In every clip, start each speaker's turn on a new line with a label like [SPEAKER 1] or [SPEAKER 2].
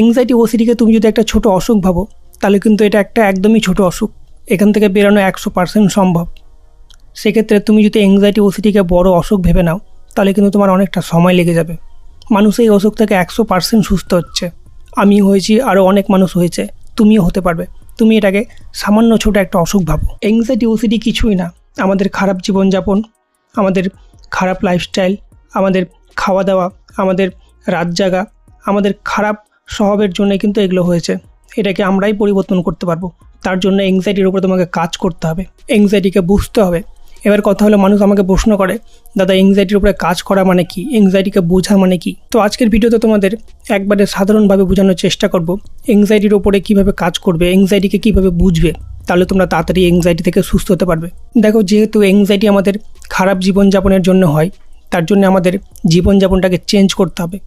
[SPEAKER 1] Anxiety ওসিডিকে তুমি যদি একটা ছোট অসুখ ভাবো, তাহলে কিন্তু এটা একটা একদমই ছোট অসুখ। এখান থেকে বেরোনো একশো পার্সেন্ট সম্ভব। সেক্ষেত্রে তুমি যদি এংজাইটি ওসিডিকে বড় অসুখ ভেবে নাও, তাহলে কিন্তু তোমার অনেকটা সময় লেগে যাবে। মানুষ এই অসুখ থেকে একশো পার্সেন্ট সুস্থ হচ্ছে। আমি হয়েছি আরও অনেক মানুষ হয়েছে, তুমিও হতে পারবে। তুমি এটাকে সামান্য ছোট একটা অসুখ ভাবো। এংজাইটি ওসিডি কিছুই না। আমাদের খারাপ জীবনযাপন, আমাদের খারাপ লাইফস্টাইল আমাদের খাওয়া দাওয়া, আমাদের রাত জাগা, আমাদের খারাপ স্বভাবের জন্য কিন্তু এগুলো হয়েছে। এটাকে আমরাই পরিবর্তন করতে পারব। তার জন্য এংজাইটির উপরে তোমাকে কাজ করতে হবে। এংজাইটিকে বুঝতে হবে। এবার কথা হলো, মানুষ আমাকে প্রশ্ন করে, দাদা এংজাইটির উপরে কাজ করা মানে কি? এংজাইটিকে বোঝা মানে কি? তো আজকের ভিডিওতে তোমাদের একবারে সাধারণভাবে বোঝানোর চেষ্টা করব এংজাইটির উপরে কীভাবে কাজ করবে এংজাইটিকে কীভাবে বুঝবে? তাহলে তোমরা তাড়াতাড়ি এংজাইটি থেকে সুস্থ হতে পারবে। দেখো, যেহেতু এংজাইটি আমাদের খারাপ জীবনযাপনের জন্য হয়, তার জন্য আমাদের জীবনযাপনটাকে চেঞ্জ করতে হবে।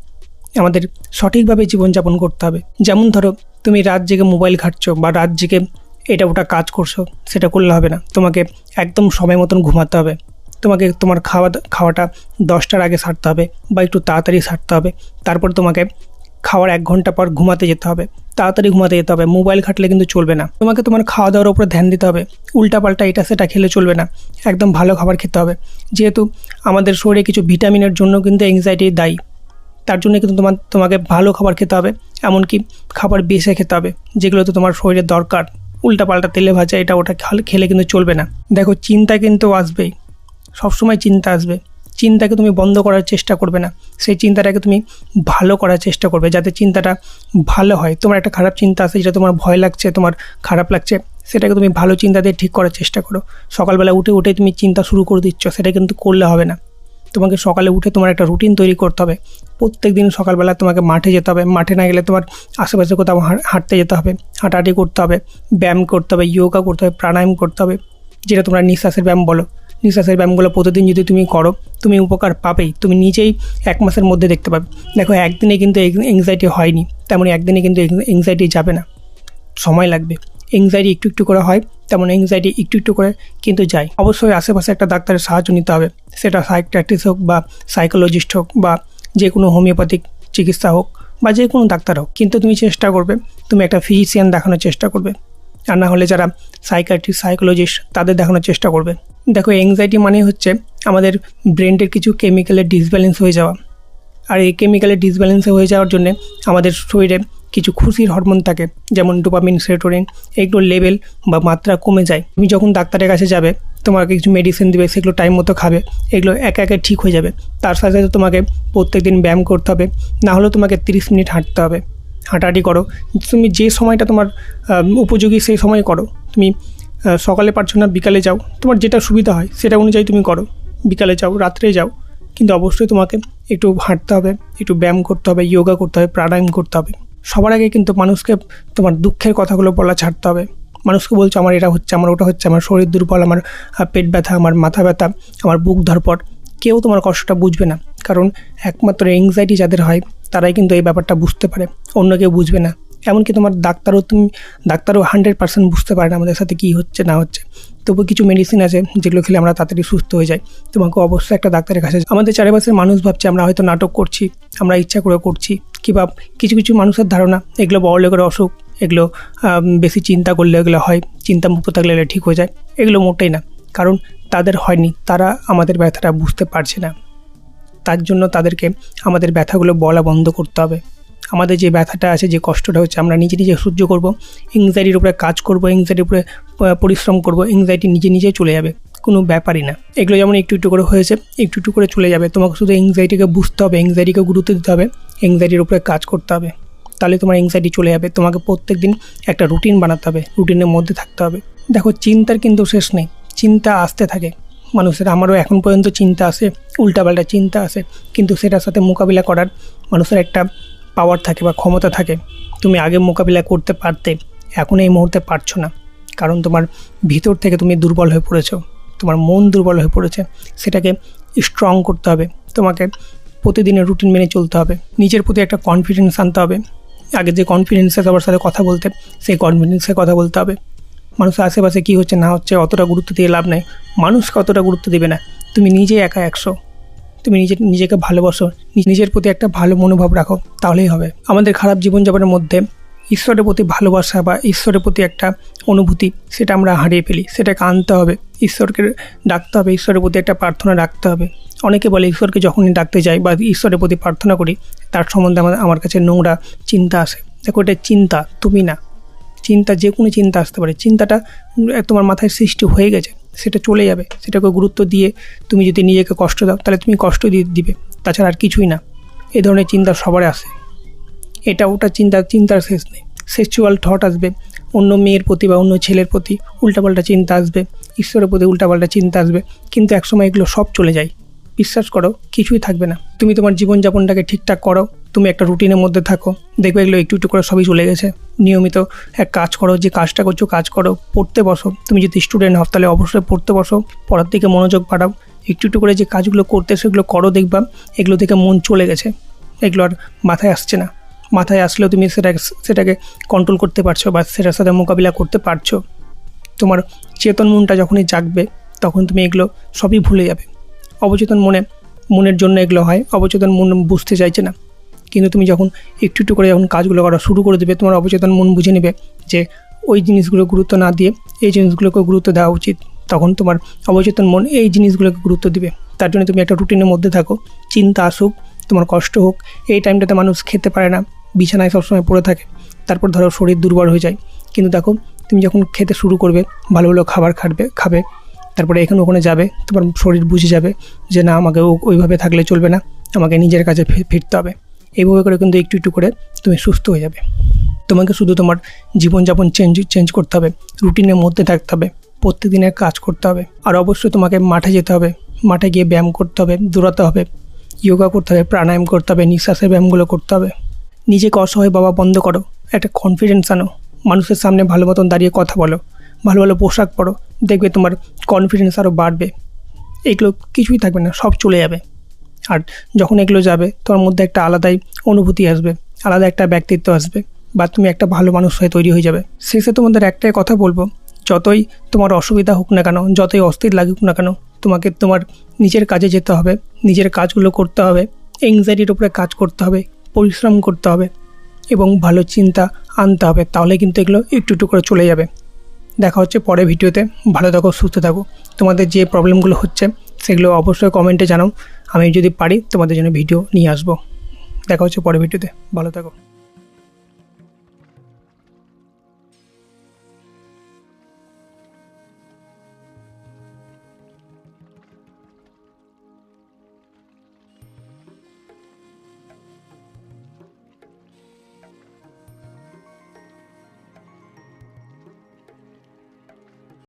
[SPEAKER 1] আমাদের সঠিকভাবে জীবনযাপন করতে হবে। যেমন ধরো, তুমি রাত জেগে মোবাইল ঘাটছো বা রাত জেগে এটা ওটা কাজ করছ, সেটা করলে হবে না। তোমাকে একদম সময় মতন ঘুমাতে হবে। তোমাকে তোমার খাওয়া খাওয়াটা দশটার আগে সারতে হবে বা একটু তাড়াতাড়ি সারতে হবে। তারপর তোমাকে খাওয়ার এক ঘণ্টা পর ঘুমাতে যেতে হবে। তাড়াতাড়ি ঘুমাতে যেতে হবে। মোবাইল ঘাটলে কিন্তু চলবে না। তোমাকে তোমার খাওয়া দাওয়ার উপরে ধ্যান দিতে হবে। উল্টাপাল্টা এটা সেটা খেলে চলবে না। একদম ভালো খাবার খেতে হবে। যেহেতু আমাদের শরীরে কিছু ভিটামিনের জন্য কিন্তু এংজাইটি দায়ী। তার জন্য কিন্তু তোমার তোমাকে ভালো খাবার খেতে হবে, এমনকি খাবার বেছে খেতে হবে, যেগুলো তো তোমার শরীরে দরকার। উল্টাপাল্টা তেলে ভাজা, এটা ওটা খালে- খেলে কিন্তু চলবে না। দেখো, চিন্তা কিন্তু আসবেই। সবসময় চিন্তা আসবে। চিন্তাকে তুমি বন্ধ করার চেষ্টা করবে না। সেই চিন্তাটাকে তুমি ভালো করার চেষ্টা করবে, যাতে চিন্তাটা ভালো হয়। তোমার একটা খারাপ চিন্তা আছে, যেটা তোমার ভয় লাগছে, তোমার খারাপ লাগছে, সেটাকে তুমি ভালো চিন্তা দিয়ে ঠিক করার চেষ্টা করো। সকালবেলা উঠে উঠে তুমি চিন্তা শুরু করে দিচ্ছ, সেটা কিন্তু করলে হবে না। তোমাকে সকালে উঠে তোমার একটা রুটিন তৈরি করতে হবে। প্রত্যেক দিন সকালবেলা তোমাকে মাঠে যেতে হবে। মাঠে না গেলে তোমার আশেপাশে কোথাও হাঁটতে যেতে হবে, হাঁটাহাঁটি করতে হবে, ব্যায়াম করতে হবে যোগা করতে হবে, প্রাণায়াম করতে হবে, যেটা তোমরা নিঃশ্বাসের ব্যায়াম বলো। নিঃশ্বাসের ব্যায়ামগুলো প্রতিদিন যদি তুমি করো, তুমি উপকার পাবেই। তুমি নিজেই এক মাসের মধ্যে দেখতে পাবে। দেখো, একদিনে কিন্তু এংজাইটি হয়নি। তেমনই একদিনে কিন্তু এংজাইটি যাবে না। সময় লাগবে। এংজাইটি একটু একটু করে হয়, তেমন এংজাইটি একটু একটু করে কিন্তু যায়। অবশ্যই আশেপাশে একটা ডাক্তারের সাহায্য নিতে হবে, সেটা সাইকট্রাটিস্ট হোক বা সাইকোলজিস্ট হোক বা যে কোনো হোমিওপ্যাথিক চিকিৎসা হোক বা যে কোনো ডাক্তার হোক। কিন্তু তুমি চেষ্টা করবে, তুমি একটা ফিজিশিয়ান দেখানোর চেষ্টা করবে আর না হলে যারা সাইকাট্রিস্ট সাইকোলজিস্ট তাদের দেখানোর চেষ্টা করবে। দেখো এংজাইটি মানে হচ্ছে আমাদের ব্রেনের কিছু কেমিক্যালের ডিসব্যালেন্স হয়ে যাওয়া। আর এই কেমিক্যালের ডিসব্যালেন্স হয়ে যাওয়ার জন্য আমাদের শরীরে কিছু খুশির হরমোন থাকে, যেমন ডোপামিন সেরোটোনিন এইগুলোর লেভেল বা মাত্রা কমে যায়। তুমি যখন ডাক্তারের কাছে যাবে, তোমাকে কিছু মেডিসিন দেবে, সেগুলো টাইম মতো খাবে, এগুলো একে একে ঠিক হয়ে যাবে। তার সাথে সাথে তোমাকে প্রত্যেক দিন ব্যায়াম করতে হবে, না হলেও তোমাকে তিরিশ মিনিট হাঁটতে হবে। হাঁটাহাঁটি করো। তুমি যে সময়টা তোমার উপযোগী সেই সময় করো। তুমি সকালে পারছ না, বিকালে যাও। তোমার যেটা সুবিধা হয়, সেটা অনুযায়ী তুমি করো। বিকালে যাও, রাত্রে যাও। কিন্তু অবশ্যই তোমাকে একটু হাঁটতে হবে, একটু ব্যায়াম করতে হবে যোগা করতে হবে, প্রাণায়াম করতে হবে। সবার আগে কিন্তু মানুষকে তোমার দুঃখের কথাগুলো বলা ছাড়তে হবে। মানুষকে বলছো, আমার এটা হচ্ছে, আমার ওটা হচ্ছে, আমার শরীর দুর্বল, আমার পেট ব্যথা, আমার মাথা ব্যথা, আমার বুক ধরপট কেউ তোমার কষ্টটা বুঝবে না, কারণ একমাত্র এংজাইটি যাদের হয়, তারাই কিন্তু এই ব্যাপারটা বুঝতে পারে, অন্য কেউ বুঝবে না। এমনকি তোমার ডাক্তারও তুমি, ডাক্তারও হান্ড্রেড পার্সেন্ট বুঝতে পারে না আমাদের সাথে কী হচ্ছে, না হচ্ছে। তবু কিছু মেডিসিন আছে, যেগুলো খেলে আমরা তাড়াতাড়ি সুস্থ হয়ে যাই। তোমাকে অবশ্যই একটা ডাক্তারের কাছে, আমাদের চারিপাশের মানুষ ভাবছে, আমরা হয়তো নাটক করছি, আমরা ইচ্ছা করে করছি। কিংবা কিছু কিছু মানুষের ধারণা। এগুলো বড় লোকের অসুখ, এগুলো বেশি চিন্তা করলে এগুলো হয় চিন্তামুক্ত থাকলে এগুলো ঠিক হয়ে যায়। এগুলো মোটেই না, কারণ তাদের হয়নি, তারা আমাদের ব্যথাটা বুঝতে পারছে না। তার জন্য তাদেরকে আমাদের ব্যথাগুলো বলা বন্ধ করতে হবে। আমাদের যে ব্যথাটা আছে, যে কষ্টটা হচ্ছে, আমরা নিজে নিজে সহ্য করব এংজাইটির উপরে কাজ করব এংজাইটির উপরে পরিশ্রম করব এংজাইটি নিজে নিজে চলে যাবে, কোনো ব্যাপারই না। এগুলো যেমন একটু একটু করে হয়েছে, একটু একটু করে চলে যাবে, তোমাকে শুধু এংজাইটিকে বুঝতে হবে এংজাইটিকে গুরুত্ব দিতে হবে। এংজাইটির উপরে কাজ করতে হবে। তাহলে তোমার এংজাইটি চলে যাবে। তোমাকে প্রত্যেক দিন একটা রুটিন বানাতে হবে। রুটিনের মধ্যে থাকতে হবে। দেখো, চিন্তার কিন্তু শেষ নেই। চিন্তা আসতে থাকে। মানুষের, আমারও এখন পর্যন্ত চিন্তা আসে, উল্টাপাল্টা চিন্তা আসে। কিন্তু সেটার সাথে মোকাবিলা করার মানুষের একটা পাওয়ার থাকে বা ক্ষমতা থাকে। তুমি আগে মোকাবিলা করতে পারতে, এখন এই মুহূর্তে পারছ না। কারণ তোমার ভিতর থেকে তুমি দুর্বল হয়ে পড়েছো। তোমার মন দুর্বল হয়ে পড়েছে। সেটাকে স্ট্রং করতে হবে। তোমাকে প্রতিদিনের রুটিন মেনে চলতে হবে। নিজের প্রতি একটা কনফিডেন্স আনতে হবে। আগে যে কনফিডেন্সে সবার সাথে কথা বলতে, সেই কনফিডেন্সে কথা বলতে হবে। মানুষের আশেপাশে কী হচ্ছে, না হচ্ছে, অতটা গুরুত্ব দিয়ে লাভ নেই। মানুষকে অতটা গুরুত্ব দেবে না। তুমি নিজে একা একশো। তুমি নিজে, নিজেকে ভালোবাসো। নিজের প্রতি একটা ভালো মনোভাব রাখো, তাহলেই হবে। আমাদের খারাপ জীবনযাপনের মধ্যে ঈশ্বরের প্রতি ভালোবাসা বা ঈশ্বরের প্রতি একটা অনুভূতি, সেটা আমরা হারিয়ে ফেলি, সেটাকে আনতে হবে। ঈশ্বরকে ডাকতে হবে, ঈশ্বরের প্রতি একটা প্রার্থনা রাখতে হবে। অনেকে বলে, ঈশ্বরকে যখনই ডাকতে যাই বা ঈশ্বরের প্রতি প্রার্থনা করি, তার সম্বন্ধে আমার আমার কাছে নোংরা চিন্তা আসে। দেখো, এটা চিন্তা, তুমি না। চিন্তা, যে কোনো চিন্তা আসতে পারে। চিন্তাটা তোমার মাথায় সৃষ্টি হয়ে গেছে, সেটা চলে যাবে। সেটাকে গুরুত্ব দিয়ে তুমি যদি নিজেকে কষ্ট দাও, তাহলে তুমি কষ্ট দিয়ে দিবে। তাছাড়া আর কিছুই না। এ ধরনের চিন্তা সবার আসে। এটা ওটা চিন্তা, চিন্তার শেষ নেই। সেক্সুয়াল থট আসবে। অন্য মেয়ের প্রতি বা অন্য ছেলের প্রতি উল্টাপাল্টা চিন্তা আসবে। ঈশ্বরের প্রতি উল্টাপাল্টা চিন্তা আসবে। কিন্তু একসময় এগুলো সব চলে যায়। বিশ্বাস করো, কিছুই থাকবে না। তুমি তোমার জীবনযাপনটাকে ঠিকঠাক করো। তুমি একটা রুটিনের মধ্যে থাকো। দেখবে এগুলো একটু একটু করে সবই চলে গেছে। নিয়মিত এক কাজ করো, যে কাজটা করছ কাজ করো। পড়তে বসো। তুমি যদি স্টুডেন্ট হও তাহলে অবশ্যই পড়তে বসো। পড়ার দিকে মনোযোগ বাড়াও। একটু একটু করে যে কাজগুলো করতে সেগুলো করো দেখবা। এগুলো থেকে মন চলে গেছে। এগুলো আর মাথায় আসছে না। মাথায় আসলেও তুমি সেটা সেটাকে কন্ট্রোল করতে পারছ বা সেটার সাথে মোকাবিলা করতে পারছ। তোমার চেতন মনটা যখনই জাগবে, তখন তুমি এগুলো সবই ভুলে যাবে। অবচেতন মনে, মনের জন্য এগুলো হয়। অবচেতন মন বুঝতে চাইছে না। কিন্তু তুমি যখন একটু একটু করে যখন কাজগুলো করা শুরু করে দেবে, তোমার অবচেতন মন বুঝে নেবে যে ওই জিনিসগুলো গুরুত্ব না দিয়ে, এই জিনিসগুলোকে গুরুত্ব দেওয়া উচিত। তখন তোমার অবচেতন মন এই জিনিসগুলোকে গুরুত্ব দিবে। তার জন্য তুমি একটা রুটিনের মধ্যে থাকো। চিন্তা আসুক, তোমার কষ্ট হোক, এই টাইমটাতে মানুষ খেতে পারে না। বিছানায় সবসময় পড়ে থাকে। তারপর ধরো শরীর দুর্বল হয়ে যায়। কিন্তু দেখো, তুমি যখন খেতে শুরু করবে, ভালো ভালো খাবার খাটবে, খাবে, তারপরে এখানে ওখানে যাবে, তোমার শরীর বুঝে যাবে যে না, আমাকে ওইভাবে থাকলে চলবে না, আমাকে নিজের কাছে ফিরতে হবে। এইভাবে করে কিন্তু একটু একটু করে তুমি সুস্থ হয়ে যাবে। তোমাকে শুধু তোমার জীবনযাপন চেঞ্জ চেঞ্জ করতে হবে রুটিনের মধ্যে থাকতে হবে প্রত্যেক দিনের কাজ করতে হবে। আর অবশ্যই তোমাকে মাঠে যেতে হবে, মাঠে গিয়ে ব্যায়াম করতে হবে, দৌড়াতে হবে যোগা করতে হবে, প্রাণায়াম করতে হবে, নিঃশ্বাসের ব্যায়ামগুলো করতে হবে। নিজেকে অসহায় বাবা বন্ধ করো। একটা কনফিডেন্স আনো। মানুষের সামনে ভালো মতন দাঁড়িয়ে কথা বলো। ভালো ভালো পোশাক পরো। দেখবে তোমার কনফিডেন্স আরও বাড়বে। এগুলো কিছুই থাকবে না, সব চলে যাবে। আর যখন এগুলো যাবে, তোমার মধ্যে একটা আলাদাই অনুভূতি আসবে। আলাদা একটা ব্যক্তিত্ব আসবে। বা তুমি একটা ভালো মানুষ হয়ে তৈরি হয়ে যাবে। শেষে তোমাদের একটাই কথা বলব, যতই তোমার অসুবিধা হোক না কেন, যতই অস্থির লাগুক না কেন, তোমাকে তোমার নিজের কাজে যেতে হবে। নিজের কাজগুলো করতে হবে। এংজাইটির উপরে কাজ করতে হবে। পরিশ্রম করতে হবে এবং ভালো চিন্তা আনতে হবে, তাহলে কিন্তু এগুলো একটু একটু করে চলে যাবে। দেখা হচ্ছে পরে ভিডিওতে। ভালো থাকো, সুস্থ থাকো। তোমাদের যে প্রবলেমগুলো হচ্ছে, সেগুলো অবশ্যই কমেন্টে জানাও। আমি যদি পারি, তোমাদের জন্য ভিডিও নিয়ে আসব। দেখা হচ্ছে পরে ভিডিওতে। ভালো থাকো।